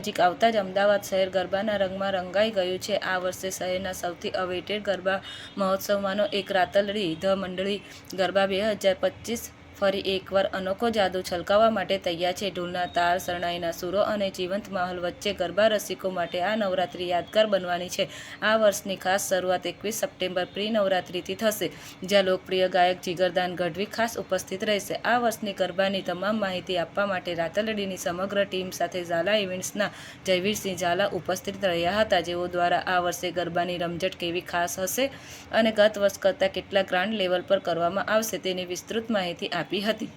નજીક આવતા જ અમદાવાદ શહેર ગરબાના રંગમાં રંગાઈ ગયું છે. આ વર્ષે શહેરના સૌથી અવેટેડ ગરબા મહોત્સવમાંનો એક રાતલડી ધ મંડળી ગરબા બે હજાર પચીસ ફરી એકવાર અનોખો જાદુ છલકાવવા માટે તૈયાર છે. ઢોલના તાર શરણાઈના સૂરો અને જીવંત માહોલ વચ્ચે ગરબા રસિકો માટે આ નવરાત્રિ યાદગાર બનવાની છે. આ વર્ષની ખાસ શરૂઆત એકવીસ સપ્ટેમ્બર પ્રી નવરાત્રિથી થશે, જ્યાં લોકપ્રિય ગાયક જીગરદાન ગઢવી ખાસ ઉપસ્થિત રહેશે. આ વર્ષની ગરબાની તમામ માહિતી આપવા માટે રાતલડીની સમગ્ર ટીમ સાથે ઝાલા ઇવેન્ટ્સના જયવીરસિંહ ઝાલા ઉપસ્થિત રહ્યા હતા. જેઓ દ્વારા આ વર્ષે ગરબાની રમઝટ કેવી ખાસ હશે અને ગત વર્ષ કરતાં કેટલા ગ્રાન્ડ લેવલ પર કરવામાં આવશે તેની વિસ્તૃત માહિતી આપી હતી.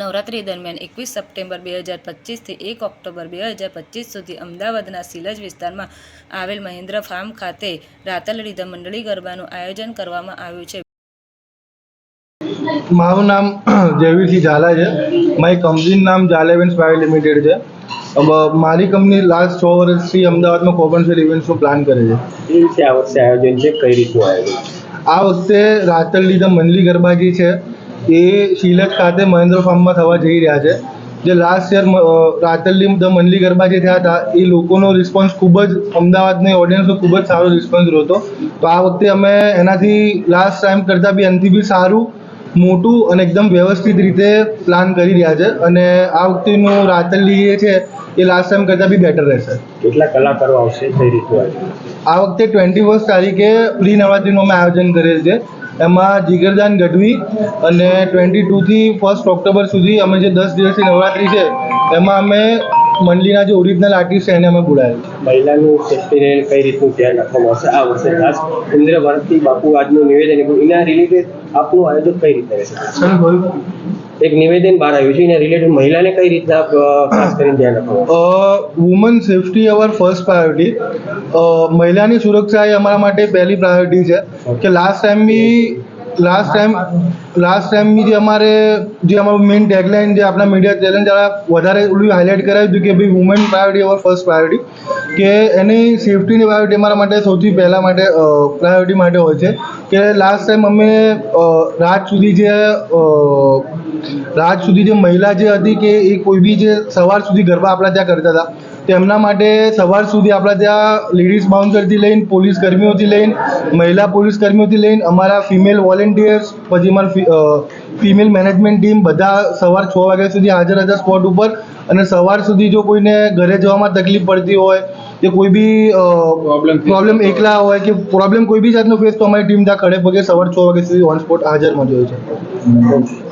નવરાત્રી દરમિયાન એકવીસ સપ્ટેમ્બર બે હજાર પચીસથી એક ઓક્ટોબર બે હજાર પચીસ સુધી અમદાવાદના સિલજ વિસ્તારમાં આવેલ મહેન્દ્ર ફાર્મ ખાતે રાતલડી ધ મંડળી ગરબાનું આયોજન કરવામાં આવ્યું છે. મારું નામ જયવીરસિંહ ઝાલા છે. મારી કંપનીનું નામ ઝાલા ઇવેન્ટ્સ પ્રાઇવેટ લિમિટેડ છે. મારી કંપની લાસ્ટ છ વર્ષથી અમદાવાદમાં કોમર્શિયલ ઇવેન્ટ્સનું પ્લાન કરે છે. એ રીતે આ વર્ષે આયોજન છે? કઈ રીતનું આયોજન આ વખતે રાતલડી ધ મંડલી ગરબા જે છે. એ શીલજ ખાતે મહેન્દ્ર ફાર્મમાં થવા જઈ રહ્યા છે. જે last year Ratladi the Mandli garba જે થયા હતા એ લોકોનો રિસ્પોન્સ ખૂબ જ અમદાવાદની ઓડિયન્સનો ખૂબ જ સારો રિસ્પોન્સ રહ્યો હતો. તો આ વખતે અમે એનાથી લાસ્ટ ટાઈમ કરતાં બી એનાથી બી સારું મોટું અને એકદમ વ્યવસ્થિત રીતે પ્લાન કરી રહ્યા છે. અને આ વખતેનું રાતલી જે છે એ લાસ્ટ ટાઈમ કરતાં બી બેટર રહેશે. કેટલા કલાકારો આવશે કઈ રીતે આ વખતે ટ્વેન્ટી ફર્સ્ટ તારીખે પ્રી નવરાત્રીનું અમે આયોજન કરેલ છે. એમાં જીગરદાન ગઢવી અને ટ્વેન્ટી ટુથી ફર્સ્ટ ઓક્ટોબર સુધી અમે જે દસ દિવસની નવરાત્રી છે એમાં અમે મંડળીના જે ઓરિજિનલ આર્ટિસ્ટ છે એને અમે બોલાવેલ છે. મહિલાનું સેફ્ટીને કઈ રીતનું ધ્યાન રાખવામાં આવશે? આ વર્ષે ખાસ ઇન્દ્ર બાપુ આજનું નિવેદન એના રિલેટેડ આપનું આયોજન કઈ રીતે રહેશે? સર બોલો. એક નિવેદન બહાર આવ્યું છે. એના રિલેટેડ મહિલાને કઈ રીતના ખાસ કરીને ધ્યાન રાખવામાં woman safety our first priority મહિલાની સુરક્ષા એ અમારા માટે પહેલી પ્રાયોરિટી છે. કે last time B last time last ટાઈમની જે અમારે, જે અમારું મેઇન ટેગલાઇન જે આપણા મીડિયા ચેલેન્જ વધારે ઓલું હાઇલાઇટ કરાવ્યું હતું કે ભાઈ women priority our first priority કે એની સેફ્ટીની પ્રાયોરિટી અમારા માટે સૌથી પહેલાં માટે પ્રાયોરિટી માટે હોય છે. કે લાસ્ટ ટાઈમ અમે રાત સુધી જે રાત સુધી જે મહિલા જે હતી કે એ કોઈ બી જે સવાર સુધી ગરબા આપણા ત્યાં કરતા હતા, તેમના માટે સવાર સુધી આપણા ત્યાં લેડીઝ બાઉન્સરથી લઈને પોલીસ કર્મીઓથી લઈને, મહિલા પોલીસ કર્મીઓથી લઈને અમારા ફિમેલ વોલેન્ટિયર્સ પછી અમારા ફિમેલ મેનેજમેન્ટ ટીમ બધા સવાર છ વાગ્યા સુધી હાજર હતા સ્પોટ ઉપર, અને સવાર સુધી જો કોઈને ઘરે જવામાં તકલીફ પડતી હોય કે કોઈ બી પ્રોબ્લેમ એકલા હોય કે પ્રોબ્લેમ કોઈ બી જાતનો ફેસ તો અમારી ટીમ ત્યાં ખડે પગે સવાર છ વાગ્યા સુધી ઓન સ્પોટ હાજર મળી હોય છે